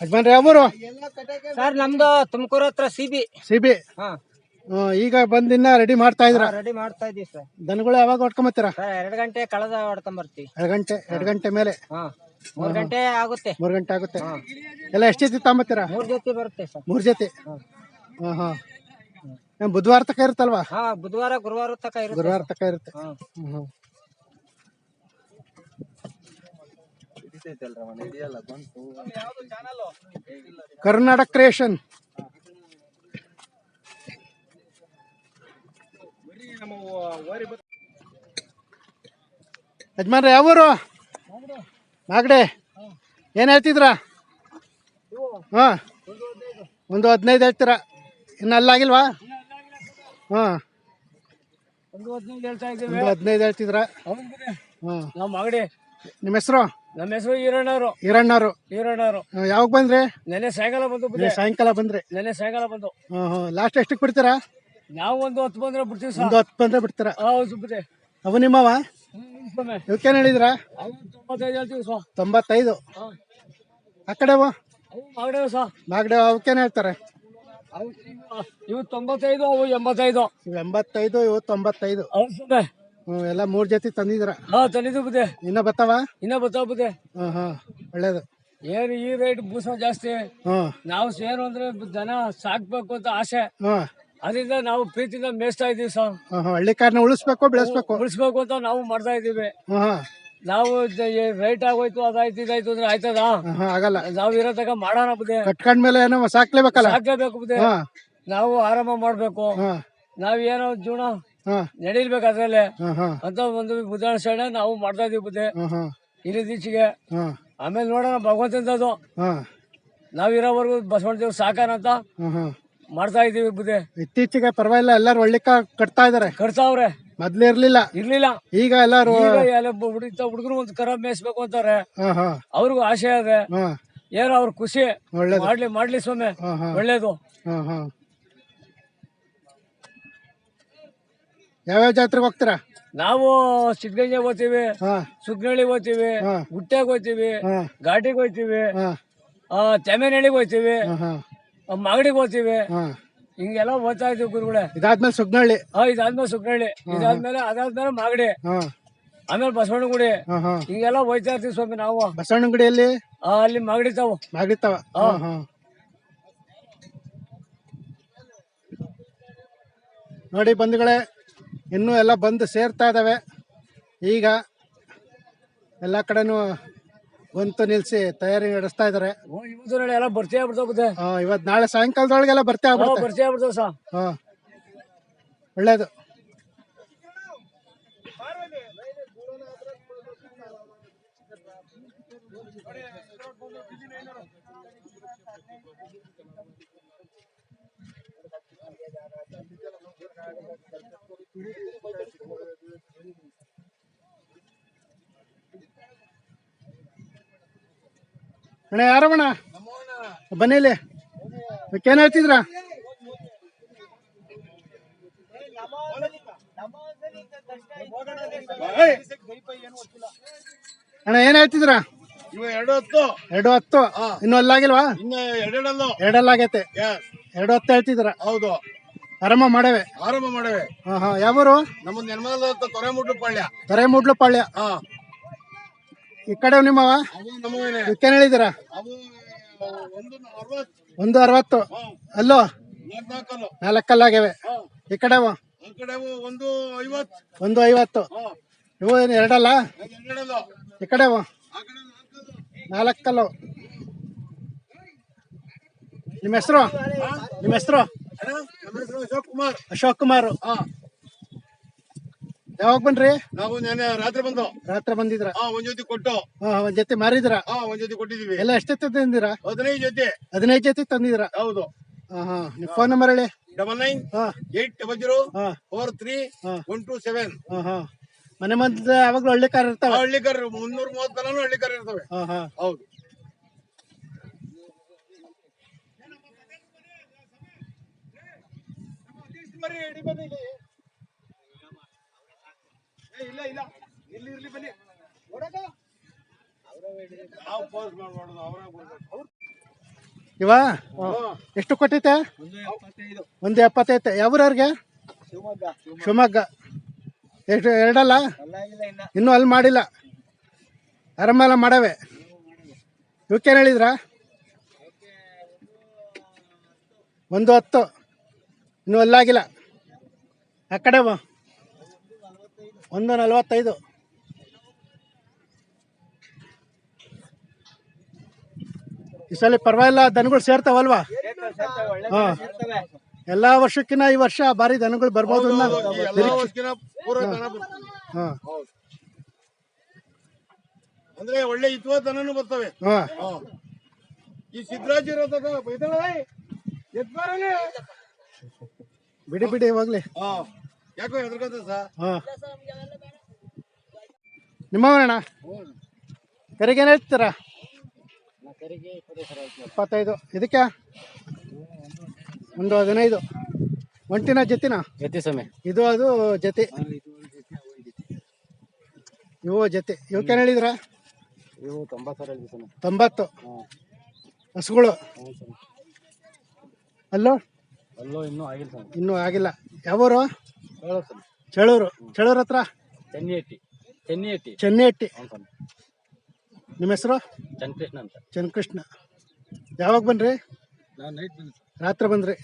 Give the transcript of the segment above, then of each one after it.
ಯಜಮಾನ್ರಿ sir ನಮ್ದು ತುಮಕೂರು ಹತ್ರ C B C B ಹಾ. ಈಗ ಬಂದ್ ಇನ್ನ ರೆಡಿ ಮಾಡ್ತಾ ಇದ್ರ ರೆಡಿ ಮಾಡ್ತಾ ಇದೀವಿ ಸರ್. ದನಗಳು ಯಾವಾಗ ಹೊಡ್ಕೊಂಬತ್ತೀರಾ? ಸರ್ ಎರಡು ಗಂಟೆ ಕಳೆದ ಹೊಡ್ಕೊಂಬರ್ತೀವಿ. ಎರಡು ಗಂಟೆ ಎರಡು ಗಂಟೆ ಮೇಲೆ? ಹಾ ಮೂರ್ ಗಂಟೆ ಆಗುತ್ತೆ. ಮೂರು ಗಂಟೆ ಆಗುತ್ತೆ. ಎಲ್ಲ ಎಷ್ಟು ಜೊತೆ ತಗೊಂಬತ್ತೀರಾ? ಮೂರ್ ಜೊತೆ ಬರುತ್ತೆ ಸರ್. ಮೂರು ಜೊತೆ? ಹಾಂ. ಹಾಂ ಬುಧವಾರ ತಕ ಇರುತ್ತಲ್ವಾ? ಹಾ ಬುಧವಾರ ಗುರುವಾರ ತಕ ಇರುತ್ತೆ ಗುರುವಾರ ತಕ ಇರುತ್ತೆ. ಹ್ಮ್. ಕರ್ನಾಟಕ ಕ್ರಿಯೇಷನ್ ಯಜಮಾನ್ರೆ ಯಾವೂರು ಮಾಗಡೆ. ಏನ್ ಹೇಳ್ತಿದ್ರ? ಹಾ. ಒಂದು ಹದಿನೈದು ಹೇಳ್ತೀರಾ? ಇನ್ನು ಅಲ್ಲಾಗಿಲ್ವಾ ಹಾಂ. ಒಂದು ಹದಿನೈದು ಹೇಳ್ತಾ ಇದ್ದೀವಿ. ಒಂದು ಹದಿನೈದು ಹೇಳ್ತಿದ್ರ? ಹ್ಮ್ ನಾವು ಮಗಡಿ. ನಿಮ್ಮ ಹೆಸರು? ನಮ್ಮ ಹೆಸರು ಈರಣ್ಣರು ಈರಣ್ಣರು ಈರಣ್ಣರು ಯಾವಾಗ ಬಂದ್ರೆ? ನೆನೆ ಸಾಯಂಕಾಲ ಬಂದು ನೀವು ಸಾಯಂಕಾಲ ಬಂದ್ರಿ. ನೆನೆ ಸಾಯಂಕಾಲ ಬಂದು. ಲಾಸ್ಟ್ ಎಷ್ಟಕ್ಕೆ ಬಿಡ್ತೀರಾ? ನಾವು ಒಂದು ಹತ್ತು ಬಂದ್ರೆ ಬಿಡ್ತೀವಿ ಒಂದು ಹತ್ತು ಬಂದ್ರೆ ಬಿಡ್ತೀರಾ? ಹೌದು ಬುದ್ಧಿ ಅವು ನಿಮ್ಮವ. ಇವಕ್ಕೇನು ಹೇಳಿದ್ರ? ತೊಂಬತ್ತೈದು ಹೇಳ್ತೀವಿ ಸರ್. ತೊಂಬತ್ತೈದು. ಆ ಕಡೆವು ಅವು? ಮಗಡಿ ಸರ್. ಮಾಗಡೆ ಅವಕ್ಕೇನು ಹೇಳ್ತಾರೆ? ಇವು ತೊಂಬತ್ತೈದು ಅವು ಎಂಬತ್ತೈದು. ಎಂಬತ್ತೈದು ಇವತ್ತು ತೊಂಬತ್ತೈದು. ಹೌದು ಹ್ಮ್ ಎಲ್ಲ ಮೂರು ಜೊತೆ ತಂದಿದ್ರ ಹಾ ತಂದಿದ್ದು ಬುದೆ ಇನ್ನ ಬತ್ತಾವ? ಇನ್ನ ಬರ್ತಾವ ಬುದೆ ಹಾ ಹಾ ಒಳ್ಳೇದು. ಏನು ಈ ರೇಟ್ ಬೂಸ ಜಾಸ್ತಿ? ಹ್ಮ್. ನಾವು ಸೇರು ಅಂದ್ರೆ ದನ ಸಾಕ್ಬೇಕು ಅಂತ ಆಸೆ. ಹ್ಮ್. ಅದರಿಂದ ನಾವು ಪ್ರೀತಿಯಿಂದ ಮೇಯಿಸ್ತಾ ಇದೀವಿ ಸರ್. ಹಳ್ಳಿ ಹಳ್ಳಿಕಾರನ ಉಳಿಸ್ಬೇಕು ಬೆಳೆಸ್ಬೇಕು. ಉಳಿಸ್ಬೇಕು ಅಂತ ನಾವು ಮಾಡ್ತಾ ಇದೀವಿ ಹಾ ನಾವು ರೈಟ್ ಆಗೋಯ್ತು ಅದಾಯ್ತು ಇದಾಯ್ತು ಅಂದ್ರೆ ಆಯ್ತದ? ಆಗಲ್ಲ. ನಾವು ಇರೋ ಮಾಡೋಣ ಬುದ್ಧಿ ಕಟ್ಕೊಂಡ್ಮೇಲೆ ಏನೋ ಸಾಕ್ಲೇಬೇಕಲ್ಲ? ಸಾಕ್ಲೇಬೇಕು ಬುದ್ಧಿ ಹಾ ನಾವು ಆರಾಮ ಮಾಡ್ಬೇಕು. ಹಾ ನಾವ್ ಏನೋ ಜೀವನ ಅದ್ರಲ್ಲಿ. ಹ್ಮ್ ಅಂತ ಒಂದು ಉದಾಹರಣೆ ನಾವು ಮಾಡ್ತಾ ಇದೀವಿ ಬುದ್ಧಿ ಇಲ್ಲಿದ್ದೀಚೆಗೆ ಆಮೇಲೆ ನೋಡೋಣ ಭಗವಂತಂದದು ನಾವಿರೋವರೆಗೂ ಇರೋವರೆಗೂ ಬಸವಣ್ಣ ದೇವ್ರು ಸಾಕಾನ ಅಂತ ಮಾಡ್ತಾ ಇದೀವಿ ಬುದ್ಧಿ ಇತ್ತೀಚೆಗೆ ಪರವಾಗಿಲ್ಲ ಎಲ್ಲಾರು ಒಳ್ಳಿಕ ಕಟ್ತಾ ಇದಾರೆ. ಕಟ್ಸಾವ್ರೆ ಮೊದ್ಲು ಇರ್ಲಿಲ್ಲ. ಇರ್ಲಿಲ್ಲ. ಈಗ ಎಲ್ಲಾರು ಹುಡುಗರು ಒಂದು ಕರ ಮೇಯಿಸ್ಬೇಕು ಅಂತಾರೆ. ಅವ್ರಿಗೂ ಆಸೆ ಅದೇ. ಹಾ. ಏನೋ ಅವ್ರ ಖುಷಿ. ಮಾಡ್ಲಿ ಮಾಡ್ಲಿ ಸ್ವಾಮಿ. ಹಾ ಹಾ. ಒಳ್ಳೇದು. ಯಾವ್ಯಾವ ಜಾತ್ರೆಗೆ ಹೋಗ್ತೀರಾ? ನಾವು ಸಿದ್ಧಗಂಜೆ ಹೋಗ್ತೀವಿ ಹಾ. ಸುಗ್ನಳ್ಳಿ ಹೋಗ್ತೀವಿ ಹಾ. ಗುಟ್ಟೆಗೆ ಹೋಗ್ತೀವಿ ಹಾ. ಘಾಟಿಗೆ ಹೋಗ್ತೀವಿ ಹಾ. ತೆಮೆನಹಳ್ಳಿಗೆ ಹೋಗ್ತೀವಿ ಹಾ ಮಾಗಡಿಗೆ ಹೋಗ್ತೀವಿ. ಹಾ. ಹಿಂಗೆಲ್ಲ ಹೋಗ್ತಾ ಇದ್ದೀವಿ ಗುರುಗಳೇ. ಇದಾದ್ಮೇಲೆ ಸುಗ್ನಹಳ್ಳಿ ಆ, ಇದಾದ್ಮೇಲೆ ಸುಗ್ನಳ್ಳಿ. ಇದಾದ್ಮೇಲೆ ಅದಾದ್ಮೇಲೆ ಮಾಗಡಿ. ಹಾ. ಆಮೇಲೆ ಬಸವಣ್ಣಗುಡಿ. ಹಾ ಹಾ. ಹಿಂಗೆಲ್ಲ ಹೋಗ್ತಾ ಇರ್ತೀವಿ ಸ್ವಾಮಿ ನಾವು. ಬಸವಣ್ಣ ಗುಡಿಯಲ್ಲಿ ಆ, ಅಲ್ಲಿ ಮಾಗಡಿ ತಾವು ಮಾಗಡಿ ಹಾ ಹಾ. ನೋಡಿ ಬಂಧುಗಳೇ ಇನ್ನೂ ಎಲ್ಲ ಬಂದು ಸೇರ್ತಾ ಇದ್ದಾವೆ. ಈಗ ಎಲ್ಲ ಕಡೆನೂ ಬಂತು ನಿಲ್ಸಿ ತಯಾರಿ ನಡೆಸ್ತಾ ಇದ್ದಾರೆ. ಎಲ್ಲ ಬಿಡ್ತಾವ ಬುದ್ಧಿ ಇವತ್ತು ನಾಳೆ ಸಾಯಂಕಾಲದೊಳಗೆಲ್ಲ ಬರ್ತಾ ಆಗ್ಬಿಡುತ್ತೆ. ಬರ್ತೀಯ ಬಿಡ್ತಾವ ಸಾ ಹಾ ಒಳ್ಳೇದು. ಅಣ್ಣ ಯಾರವಣ್ಣ ಬನ್ನಿಲೆ ಏನ್ ಹೇಳ್ತಿದ್ರ? ಅಣ್ಣ ಏನ್ ಹೇಳ್ತಿದ್ರ? ಎರಡು ಹೊತ್ತು. ಎರಡು ಹತ್ತು. ಇನ್ನು ಅಲ್ಲಾಗಿಲ್ವಾ? ಎರಡಲ್ಲ ಎರಡೆರಡಲ್ಲೂ? ಎರಡಲ್ಲಾಗೈತೆ. ಎರಡು ಹತ್ತು ಹೇಳ್ತಿದ್ರ ಹೌದು. ಆರಾಮ ಮಾಡೇವೆ. ಆರಂಭ ಮಾಡವೆ. ಹಾ ಹಾ. ಯಾವೂರು? ನಮ್ಮ ತೊರೆ ಮುಟ್ಟು ಪಾಳ್ಯ. ತೊರೆ ಮುಡ್ಲು ಪಾಳ್ಯ. ಹಾ. ಈ ಕಡೆ ನಿಮ್ಮವ? ಅವು ನಮ್ಮವೇನೆ. ಅವು ಒಂದು ಅರವತ್ತು. ಒಂದು ಅರವತ್ತು. ಅಲ್ಲೋ? ನಾಲ್ಕಲ್ಲು. ನಾಲ್ಕಲ್ಲಾಗ್ಯವೆ. ಹಾ. ಈ ಕಡೆ ಅವು? ಒಂದು ಐವತ್ತು. ಒಂದು ಐವತ್ತು. ಹಾ. ಇವು ಏನು ಎರಡಲ್ಲ? ಈ ಆ ಕಡೆ ನಾಲ್ಕಲ್ಲು. ನಾಲ್ಕಲ್ಲು. ನಿಮ್ಮ ಹೆಸರು? ನಿಮ್ಮ ಹೆಸರು? ಅಶೋಕ್ ಕುಮಾರ್ ಅಶೋಕ್ ಕುಮಾರ್ ಯಾವಾಗ ಬನ್ರಿ ನಾವು ನೆನೆ ರಾತ್ರಿ ಬಂದು. ರಾತ್ರಿ ಬಂದಿದ್ರ? ಹಾ ಒಂದ್ ಜೊತೆ ಕೊಟ್ಟು. ಹಾ ಒಂದ್ ಜೊತೆ ಮಾರಿದ್ರ? ಒಂದ್ ಜೊತೆ ಕೊಟ್ಟಿದೀವಿ ಎಲ್ಲ ಎಷ್ಟು ತಂದಿರ ಹದಿನೈದು ಜೊತೆ. ಹದಿನೈದು ಜೊತೆ ತಂದಿದ್ರ ಹೌದು. ನಿಮ್ ಫೋನ್ ನಂಬರ್ ಹೇಳಿ. ಡಬಲ್ ನೈನ್ ಹಾ. ಏಟ್ ಡಬಲ್ ಜೀರೋ ಹಾ. Four three. One two seven. ಹಾ ಹಾ. ಮನೆ ಮದ್ದು ಯಾವಾಗ್ಲೂ ಹಳ್ಳಿ ಕಾರ್ ಇರ್ತಾವ ಹಳ್ಳಿಕರ್ ಮುನ್ನೂರ ಮೂವತ್ತು ಹಳ್ಳಿ ಕಾರ್ ಇರ್ತವೆ ಹಾ ಹೌದು ಇಲ್ಲ. ಇಲ್ಲ ಇಲ್ಲಿ. ಇರ್ಲಿ ಬನ್ನಿ. ನಾವು ಪೋಸ್ಟ್ ಮಾಡ್ಬಾರ್ದು ಅವ್ರಾಗ ಇವ? ಎಷ್ಟು ಕೊಟ್ಟೈತೆ ಒಂದು ಎಪ್ಪತ್ತೈತೆ ಯಾವ್ರವ್ರಿಗೆ ಶಿವಮೊಗ್ಗ. ಎಷ್ಟು ಎರಡಲ್ಲ? ಇನ್ನೂ ಅಲ್ಲಿ ಮಾಡಿಲ್ಲ. ಆರಾಮೆಲ್ಲ ಮಾಡವೆ. ಇವಕ್ಕೇನು ಹೇಳಿದ್ರ? ಒಂದು ಹತ್ತು. ಇನ್ನೂ ಅಲ್ಲಾಗಿಲ್ಲ ಆ ಕಡೆ ಬಾ. ಒಂದು ನಲವತ್ತೈದು. ಈ ಸಲ ಪರವಾಗಿಲ್ಲ ದನಗಳು ಸೇರ್ತಾವಲ್ವಾ? ಹಾ. ಎಲ್ಲಾ ವರ್ಷಕ್ಕಿಂತ ಈ ವರ್ಷ ಭಾರಿ ದನಗಳು ಬರ್ಬೋದು ಹಾಂ. ಅಂದ್ರೆ ಒಳ್ಳೆ ಇತ್ವ ದನನು ಬರ್ತವೆ. ಹಾ. ಈ ಸಿದ್ದರಾಜ್ ಇರೋದಾಗ ಬೈದಳ? ಎತ್ಬಾರನೆ ಬಿಡಿ ಬಿಡಿ ಹೋಗ್ಲಿ ಹಾ. ಯಾಕೋ ಹೆದರ್ಕಂತ ಸಾ ಹಾ. ನಿಮ್ಮವನಣ್ಣ ಕರಿಗೆ ಏನು ಹೇಳ್ತೀರಾ? ಇಪ್ಪತ್ತೈದು. ಇದಕ್ಕೆ? ಒಂದು ಹದಿನೈದು. ಒಂಟಿನ ಜತಿನ? ಜತಿ ಸಮಯ ಇದು ಅದು ಜತಿ. ಇವು ಜೊತೆ. ಇವಕ್ಕೇನು ಹೇಳಿದ್ರ? ಇವು ತೊಂಬತ್ತು. ತೊಂಬತ್ತು ಹಸುಗಳು. ಅಲ್ಲೋ? ಅಲ್ಲೋ ಇನ್ನೂ ಆಗಿಲ್ಲ ಸರ್. ಇನ್ನೂ ಆಗಿಲ್ಲ. ಯಾವೂರು? ಹೇಳೋ ಚಳೂರು ಚಳೂರ್ ಹತ್ರ? ಚೆನ್ನಿ ಎಟ್ಟಿ ಚೆನ್ನಿ ಎಟ್ಟಿ ಚೆನ್ನಿ ಹಟ್ಟಿ ಹ್ಞೂ ಸ್ವಾಮಿ ನಿಮ್ಮ ಹೆಸರು? ಚನ್ನಕೃಷ್ಣ ಅಂತ. ಚನ್ನಕೃಷ್ಣ ಯಾವಾಗ ಬನ್ರಿ? ನಾನು ನೈಟ್ ಬಂದು ರಾತ್ರಿ ಬಂದ್ರಿ.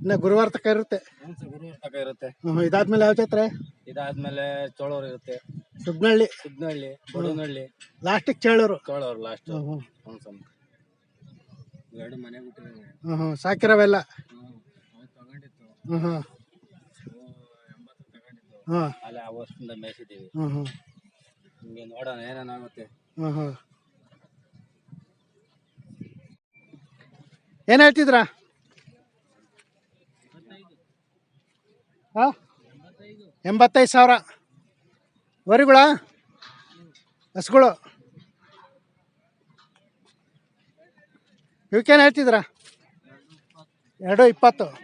ಇನ್ನು ಗುರುವಾರ ತಕ ಇರುತ್ತೆ. ಹ್ಞೂ ಸರ್ ಗುರುವಾರ ತಕ ಇರುತ್ತೆ. ಹ್ಮ್, ಇದಾದ್ಮೇಲೆ ಯಾವ ಜಾತ್ರೆ? ಇದಾದ್ಮೇಲೆ ಚೋಳೂರು ಇರುತ್ತೆ. ಸುಗ್ನಹಳ್ಳಿ ಸುಗ್ನಹಳ್ಳಿ ಬಡವನಹಳ್ಳಿ ಲಾಸ್ಟಿಗೆ ಚೇಳೂರು ಚೋಳೂರು ಲಾಸ್ಟ್. ಹ್ಞೂ ಸ್ವಾಮಿ ಎರಡು ಮನೆ ಸಾಕಿರವೆಲ್ಲ ಹ್ಞೂ ತಗೊಂಡಿತ್ತು ಹ್ಮ್ ಅಲ್ಲಿ ಆ ವರ್ಷದಿಂದ ಮೇಯಿಸಿದ್ದೀವಿ. ಹ್ಮ್ ಹ್ಮ್. ನಿಮಗೆ ನೋಡೋಣ ಹ್ಮ್ ಹ್ಮ್. ಏನ್ ಹೇಳ್ತಿದ್ರ? ಹಾ? ಎಂಬತ್ತೈದು ಸಾವಿರ. ವರಿಗಳ? ಹಸುಗಳು. ಇವಕ್ಕೇನು ಹೇಳ್ತಿದ್ರ? ಎರಡು ಇಪ್ಪತ್ತು.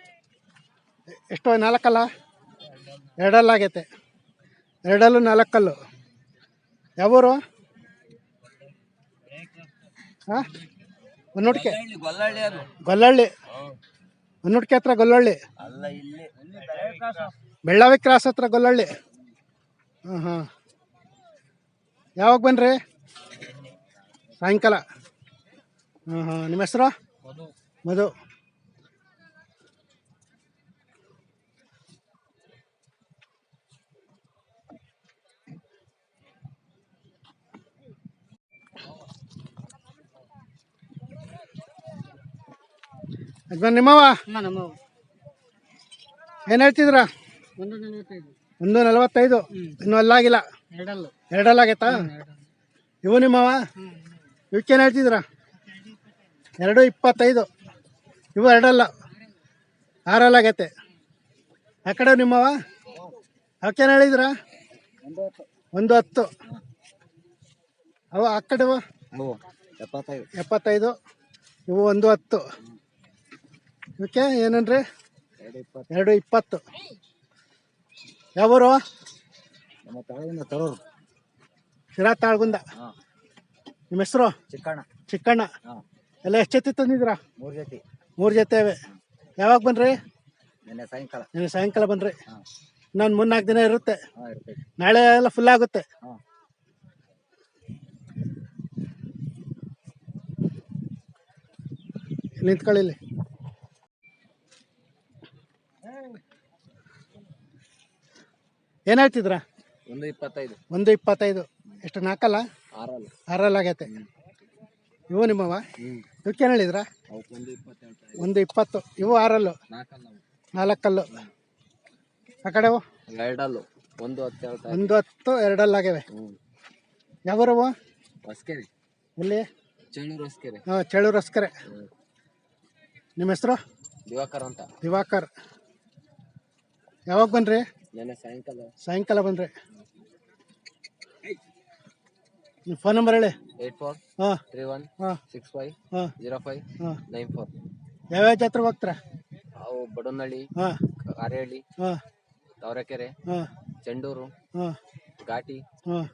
ಎಷ್ಟು, ನಾಲ್ಕಲ್ಲ? ಎರಡಲ್ಲಾಗೈತೆ. ಎರಡಲ್ಲು ನಾಲ್ಕಲ್ಲು. ಯಾವೂರು? ಹಾಂ? ಹೊನ್ನೂಟಿಕೆ ಗೊಲ್ಲಳ್ಳಿ. ಹೊನ್ನೂಟಿಕೆ ಹತ್ರ ಗೊಲ್ಲಳ್ಳಿ. ಬೆಳ್ಳಾವಿ ಕ್ರಾಸ್ ಹತ್ರ ಗೊಲ್ಲಳ್ಳಿ. ಹಾಂ ಹಾಂ ಯಾವಾಗ ಬನ್ರಿ? ಸಾಯಂಕಾಲ. ಹಾಂ ಹಾಂ ನಿಮ್ಮ ಹೆಸರು? ಮಧು. ಯಜಮಾನ್ ನಿಮ್ಮವ ಏನು ಹೇಳ್ತಿದ್ರ? ಒಂದು ನಲವತ್ತೈದು. ಇನ್ನೂ ಅಲ್ಲಾಗಿಲ್ಲ. ಎರಡಲ್ಲಾಗೈತಾ? ಇವು ನಿಮ್ಮವ ಇವಕ್ಕೇನು ಹೇಳ್ತಿದ್ರ? ಎರಡು ಇಪ್ಪತ್ತೈದು. ಇವು ಎರಡಲ್ಲ. ಆರಲ್ಲಾಗೈತೆ. ಆ ಕಡೆ ನಿಮ್ಮವ ಅವಕ್ಕೇನು ಹೇಳಿದ್ರ? ಒಂದು ಹತ್ತು. ಅವು ಆ ಕಡೆವ? ಎಪ್ಪತ್ತೈದು. ಇವು ಒಂದು ಹತ್ತು. ಇವಕ್ಕೆ ಏನನ್ರಿ ಎರಡು ಇಪ್ಪತ್ತು. ಯಾವೂರು? ನಮ್ಮ ತಾಳಗುಂದ ತರೋರು. ಶಿರಾ ತಾಳ್ಗುಂದ. ನಿಮ್ಮ ಹೆಸರು? ಚಿಕ್ಕಣ್ಣ. ಚಿಕ್ಕಣ್ಣ. ಹಾಂ. ಎಲ್ಲ ಎಷ್ಟು ಜೊತೆ ತಂದಿದ್ದೀರಾ? ಮೂರು ಜೊತೆ. ಮೂರು ಜೊತೆ ಅವೆ. ಯಾವಾಗ ಬನ್ರಿ ನಿನ್ನೆ ಸಾಯಂಕಾಲ. ನಿನ್ನೆ ಸಾಯಂಕಾಲ ಬನ್ರಿ ನಾನು ಮೂರ್ನಾಲ್ಕು ದಿನ ಇರುತ್ತೆ. ನಾಳೆ ಎಲ್ಲ ಫುಲ್ ಆಗುತ್ತೆ. ನಿಂತ್ಕೊಳ್ಳಿ ಏನು ಹೇಳ್ತಿದ್ರ? ಒಂದು ಇಪ್ಪತ್ತೈದು. ಒಂದು ಇಪ್ಪತ್ತೈದು. ಎಷ್ಟು ನಾಲ್ಕಲ್ಲ ಆರಲ್ಲ. ಆರಲ್ಲಾಗೈತೆ ಇವು ನಿಮ್ಮವ? ಇವಕ್ಕೆ ಇವಕ್ಕೇನು ಹೇಳಿದ್ರ? ಒಂದು ಒಂದು ಇಪ್ಪತ್ತು. ಇವು ಆರಲ್ಲು? ನಾಲ್ಕಲ್ಲ ಅವು. ನಾಲ್ಕಲ್ಲು ಆ ಕಡೆ ಎರಡಲ್ಲು. ಒಂದು ಹತ್ತು ಒಂದು ಹತ್ತು ಎರಡಲ್ಲಾಗಿವೆ ಹ್ಞೂ ಯಾವೂರವು ಹೊಸ್ಕೆರೆ. ಎಲ್ಲಿ? ಚೇಳೂರು ಹೊಸ್ಕೆರೆ. ಹಾಂ ಚೇಳೂರು ಹೊಸ್ಕರೆ. ಹ್ಞೂ ನಿಮ್ಮ ಹೆಸರು? ದಿವಾಕರ್ ಅಂತ. ದಿವಾಕರ್. ಯಾವಾಗ ಬನ್ರಿ ಸಾಯಂಕಾಲ. ಬಂದ್ರೆ. ನಿಮ್ಮ ಫೋನ್ ನಂಬರ್ ಹೇಳಿ. ಏಟ್ ಫೋರ್ ಹಾಂ. ತ್ರೀ ಒನ್ ಹಾಂ. ಸಿಕ್ಸ್ ಫೈವ್ ಹಾಂ. ಜೀರೋ ಫೈವ್ ಹಾಂ. Nine four. ಯಾವ್ಯಾವ ಜಾತ್ರೆಗೆ ಹೋಗ್ತೀರಾ? ಅವು ಬಡವನಹಳ್ಳಿ ಹಾಂ. ಕಾರೇಹಳ್ಳಿ ಹಾಂ. ತಾವರೆಕೆರೆ ಹಾಂ. ಚೆಂಡೂರು ಹಾಂ. ಘಾಟಿ ಹಾಂ.